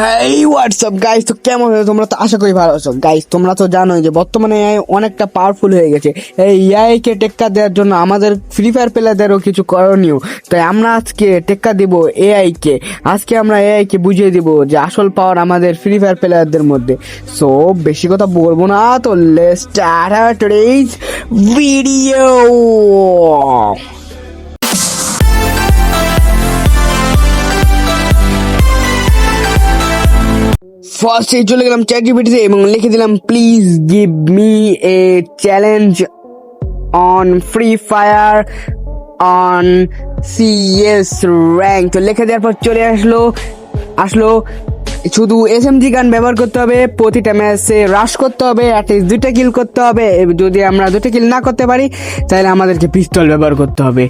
এই WhatsApp guys তো কেমন আছো? তোমরা তো আশা করি ভালো আছো। গাইস তোমরা তো জানোই যে বর্তমানে AI অনেকটা পাওয়ারফুল হয়ে গেছে। এই এআই কে টেক্কা দেওয়ার জন্য আমাদের ফ্রি ফায়ার প্লেয়ারদেরও কিছু করণীয়। তাই আমরা আজকে টেক্কা দিব এআই কে। আজকে আমরা এআই কে বুঝিয়ে দিব যে আসল পাওয়ার আমাদের ফ্রি ফায়ার প্লেয়ারদের মধ্যে। সো বেশি কথা বলব না। তো লেটস স্টার্ট টুডেজ ভিডিও ফার্স্টে চলে গেলাম চ্যাট জিপিটিতে এবং লিখে দিলাম please give me a challenge on free fire on CS rank তো লিখে দেওয়ার পর চলে আসলো আসলো শুধু এস এম জি গান ব্যবহার করতে হবে, প্রতিটা ম্যাচে রাশ করতে হবে অ্যাটলিস্ট দুইটা কিল করতে হবে। যদি আমরা দুইটা কিল না করতে পারি, তাহলে আমাদেরকে পিস্তল ব্যবহার করতে হবে।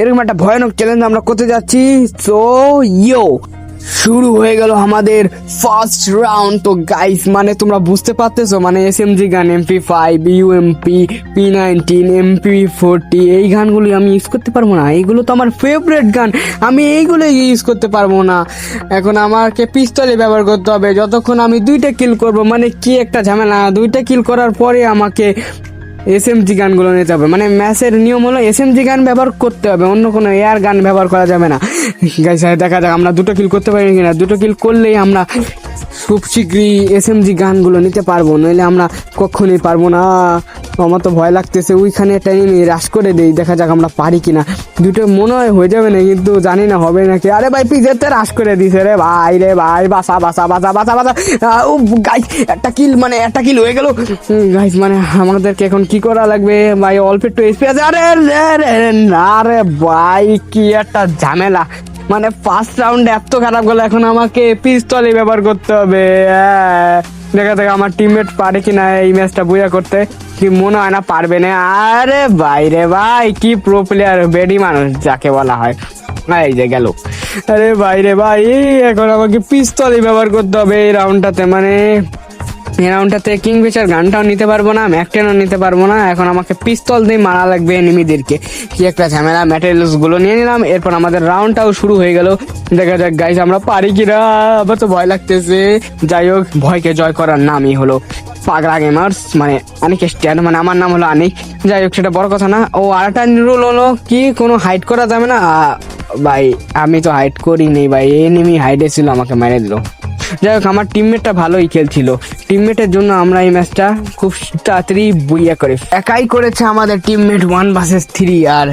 এরকম একটা ভয়ানক চ্যালেঞ্জ আমরা করতে যাচ্ছি। সো ইয়ো শুরু হয়ে গেল আমাদের ফার্স্ট রাউন্ড তো গাইস মানে তোমরা বুঝতে পারতেছো মানে S M G gun MP five U UMP P nineteen MP forty এই গানগুলি আমি ইউজ করতে পারব না। এইগুলো তো আমার ফেভারেট গান, আমি এইগুলো ইউজ করতে পারব না। এখন আমাকে পিস্তলে ব্যবহার করতে হবে, যতক্ষণ আমি দুইটা কিল করব মানে কি একটা ঝামেলা, দুইটা কিল করার পরে আমাকে এসএমজি গানগুলো নিতে হবে। মানে ম্যাচের নিয়ম হলো এস এম জি গান ব্যবহার করতে হবে, অন্য কোনো এয়ার গান ব্যবহার করা যাবে না। গাইস দেখা যাক আমরা দুটো কিল করতে পারি কিনা। দুটো কিল করলেই আমরা খুব শীঘ্রই এস এম জি গানগুলো নিতে পারব, নইলে আমরা কখনোই পারব না। আমার তো ভয় লাগতেছে, ওইখানে একটা এনিমি রাশ করে দেই, দেখা যাক আমরা পারি কিনা। দুটো মনে হয় হয়ে যাবে না, কিন্তু জানি না হবে নাকি। আরে ভাই পিজেতে রাশ করে দিছে রে ভাই রে ভাই বাসা বাসা বাসা বাসা বাসা ও গাইস একটা কিল মানে একটা কিল হয়ে গেল। গাইস মানে আমাদেরকে এখন কি করা লাগবে? ভাই, অল্প একটু এসপি আছে। আরে না রে ভাই, কি একটা ঝামেলা। মানে ফার্স্ট রাউন্ড এত খারাপ গেল, এখন আমাকে পিস্তলই ব্যবহার করতে হবে। হ্যাঁ। দেখা যাক আমার টিমমেট পারে কি না এই ম্যাচটা বুঝা করতে। কি মনে হয় না পারবে না? আরে বাইরে ভাই, কি প্রো প্লেয়ার বেডি মানুষ যাকে বলা হয়। এই যে গেল। আরে বাইরে ভাই এখন আমাকে পিস্তলই ব্যবহার করতে হবে এই রাউন্ডটাতে মানে এই রাউন্ডটাতে কিং ফিশার গানটাও নিতে পারব না, ম্যাকটেনও নিতে পারব না। এখন আমাকে পিস্তল দিয়ে মারা লাগবে এনিমিদেরকে কি একটা ঝামেলা ম্যাটেরিয়ালসগুলো নিয়ে নিলাম, এরপর আমাদের রাউন্ডটাও শুরু হয়ে গেল। দেখা যাক গাইস আমরা পারি কিনা। আবার তো ভয় লাগতেছে। যাই হোক, ভয়কে জয় করার নামই হলো পাগলা গেমার্স মানে অনেক স্ট্যান্ড মানে আমার নাম হলো আনিক। যাই হোক, সেটা বড় কথা না। ও, আরেকটা রুল হলো কি, কোনো হাইড করা যাবে না? ভাই, আমি তো হাইড করিনি, ভাই। এনিমি হাইডে ছিল, আমাকে মেরে দিল। যাই হোক, আমার টিমমেটটা ভালোই খেলছিল। টিমমেটের জন্য আমরা এই ম্যাচটা খুব তাড়াতাড়ি বইয়া করে। একাই করেছে আমাদের টিমমেট ওয়ান ভার্সেস থ্রি আর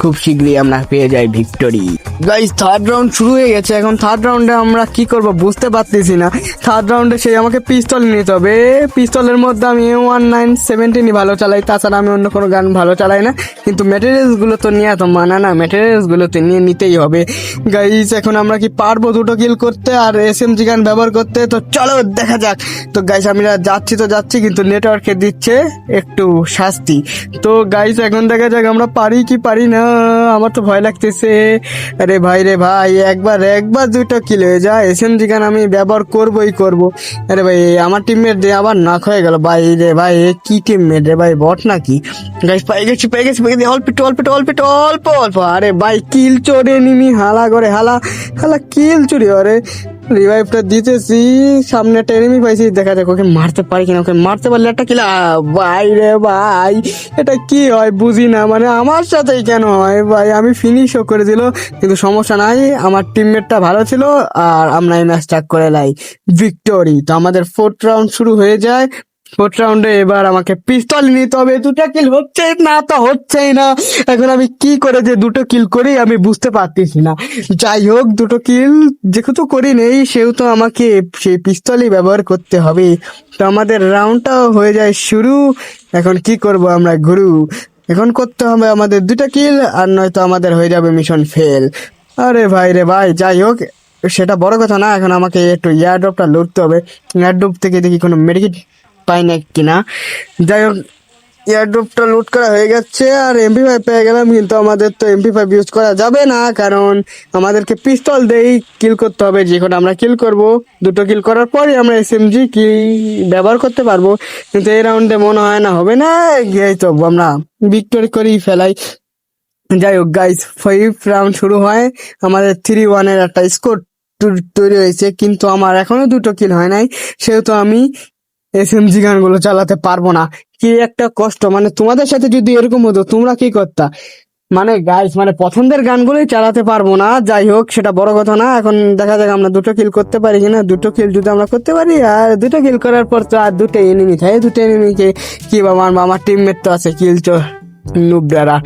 খুব শীঘ্রই আমরা পেয়ে যাই ভিক্টোরি গাইস থার্ড রাউন্ড শুরু হয়ে গেছে। এখন থার্ড রাউন্ডে আমরা কি করব বুঝতে পারতেছি না। থার্ড রাউন্ডে সেই আমাকে পিস্তল নিতে হবে পিস্তলের মধ্যে আমি এ ওয়ান নাইন সেভেন্টিনই ভালো চালাই। তাছাড়া আমি অন্য কোনো গান ভালো চালাই না। কিন্তু ম্যাটেরিয়ালসগুলো তো নিয়ে তো মানা না। ম্যাটেরিয়ালসগুলো তো নিয়ে নিতেই হবে। গাইজ এখন আমরা কি পারব দুটো কিল করতে? আর এস এম জি গান ব্যবহার করতে? তো চলো, দেখা যাক। তো গাইজ আমরা যাচ্ছি তো যাচ্ছি, কিন্তু নেটওয়ার্কে দিচ্ছে একটু শাস্তি। তো গাইজ এখন দেখা যাক আমরা পারি কি পারি না। আমার তো ভয় লাগতেছে। আরে ভাই রে ভাই, একবার একবার দুটো কিল হয়ে যায়। এস এম জি আমি ব্যবহার করবই করব। আরে ভাই, আমার টিমমেট দিয়ে আবার নাক হয়ে গেল। ভাই রে ভাই, এ কি টিমমেট রে ভাই, বট নাকি? গাইস পাই গেছি পাই গেছি গেছি। অল্প, একটু অল্প একটু অল্প একটু, অল্প অল্প। আরে ভাই কিল চোরে নিমি, হালা করে, হালা হালা কিল চুরি আরে রিভাইভটা দিতেছি, সামনে একটা এনিমি পাইছি, দেখা যাক ওকে মারতে পারি কিনা। ওকে মারতে পারলে একটা কিলা ভাই রে ভাই, এটা কি হয় বুঝি না মানে আমার সাথেই কেন হয় ভাই? আমি ফিনিশও করে দিল, কিন্তু সমস্যা নাই, আমার টিমমেটটা ভালো ছিল, আর আমরা এই ম্যাচটা করে লাই। ভিক্টোরি তো আমাদের ফোর্থ রাউন্ড শুরু হয়ে যায় ফোর্থ রাউন্ডে এবার আমাকে পিস্তল নিতে হবে। দুটো কিল হচ্ছে না তো হচ্ছেই না। এখন আমি কি করে যে দুটো কিল করি আমি বুঝতে পারতেছি না। যাই হোক, দুটো কিল যেহেতু করি নেই, সেহেতু আমাকে সেই পিস্তলই ব্যবহার করতে হবে। তো আমাদের রাউন্ডটাও হয়ে যায় শুরু। এখন কি করব আমরা, গুরু? এখন করতে হবে আমাদের দুটো কিল আর নয়তো আমাদের হয়ে যাবে মিশন ফেল আরে ভাই রে ভাই, যাই হোক, সেটা বড় কথা না, এখন আমাকে একটু এয়ারড্রপটা লুটতে হবে। এয়ারড্রপ থেকে দেখি কোনো মেডিকেট পাই না কিনা। যাই হোক এয়ারড্রপটা লুট করা হয়ে গেছে আর এমপি ফাইভ পেয়ে গেলাম, কিন্তু আমাদের তো এমপি ফাইভ ইউজ করা যাবে না, কারণ আমাদেরকে পিস্তল দেই কিল করতে হবে। যখন আমরা কিল করব, দুটো কিল করার পরে আমরা এস এম জি কি ব্যবহার করতে পারব? কিন্তু এই রাউন্ডে মনে হয় না, হবে না এই তো আমরা। ভিক্টোরি করেই ফেলাই। যাই হোক গাইস ফাইভ রাউন্ড শুরু হয়। আমাদের থ্রি ওয়ানের একটা স্কোর তৈরি হয়েছে, কিন্তু আমার এখনও দুটো কিল হয় নাই। সেহেতু আমি এস এম জি গানগুলো চালাতে পারব না। কি একটা কষ্ট। মানে তোমাদের সাথে যদি এরকম হতো, তোমরা কি করতা? মানে গাইস মানে পছন্দের গানগুলোই চালাতে পারব না। যাই হোক, সেটা বড় কথা না। এখন দেখা যাক আমরা দুটো কিল করতে পারি কিনা। দুটো কিল যদি আমরা করতে পারি, আর দুটো কিল করার পর তো আর দুটো এনিমি থাকে। দুটো এনিমিকে কি বাবা আমার টিমমেট তো আছে কিল চো নুবরারা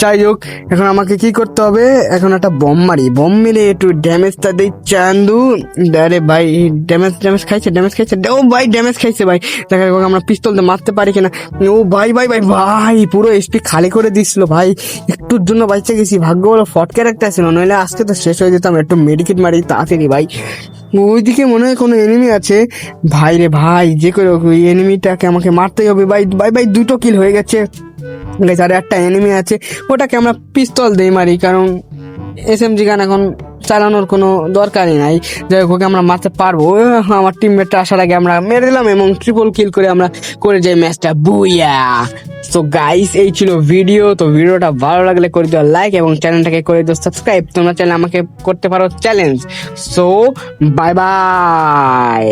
যাই হোক এখন আমাকে কি করতে হবে? এখন একটা বম মারি। বম মেরে একটু ড্যামেজটা দিই চান্দু। আরে ভাই ড্যামেজ ড্যামেজ খাইছে ড্যামেজ খাইছে। ও ভাই ড্যামেজ খাইছে ভাই। দেখা যাক আমরা পিস্তল দিয়ে মারতে পারি কিনা। ও ভাই ভাই ভাই ভাই, পুরো এসপি খালি করে দিছিল ভাই। একটুর জন্য বাইচে গেছি। ভাগ্য বলো ফটকের একটা ছিল। নইলে আজকে তো শেষ হয়ে যেতাম, একটু মেডিকেট মারি, তাড়াতাড়ি ভাই। ওইদিকে মনে হয় কোনো এনিমি আছে। ভাই রে ভাই, যে করে এনিমিটাকে আমাকে মারতেই হবে ভাই। ভাই ভাই, দুটো কিল হয়ে গেছে। Guys, আর একটা এনিমি আছে। ওটাকে আমরা পিস্তল দিয়ে মারি কারণ এস এম জি গান এখন চালানোর কোনো দরকারই নাই। যাই হোক ওকে আমরা মারতে পারব। আমার টিমমেটটা আসার আগে আমরা মেরে দিলাম এবং ট্রিপল কিল করে আমরা করে যাই ম্যাচটা বুইয়া! তো গাইস এই ছিল ভিডিও তো ভিডিওটা ভালো লাগলে করে দিও লাইক এবং চ্যানেলটাকে করে দিও সাবস্ক্রাইব তোমরা চাইলে আমাকে করতে পারো চ্যালেঞ্জ সো বাই বাই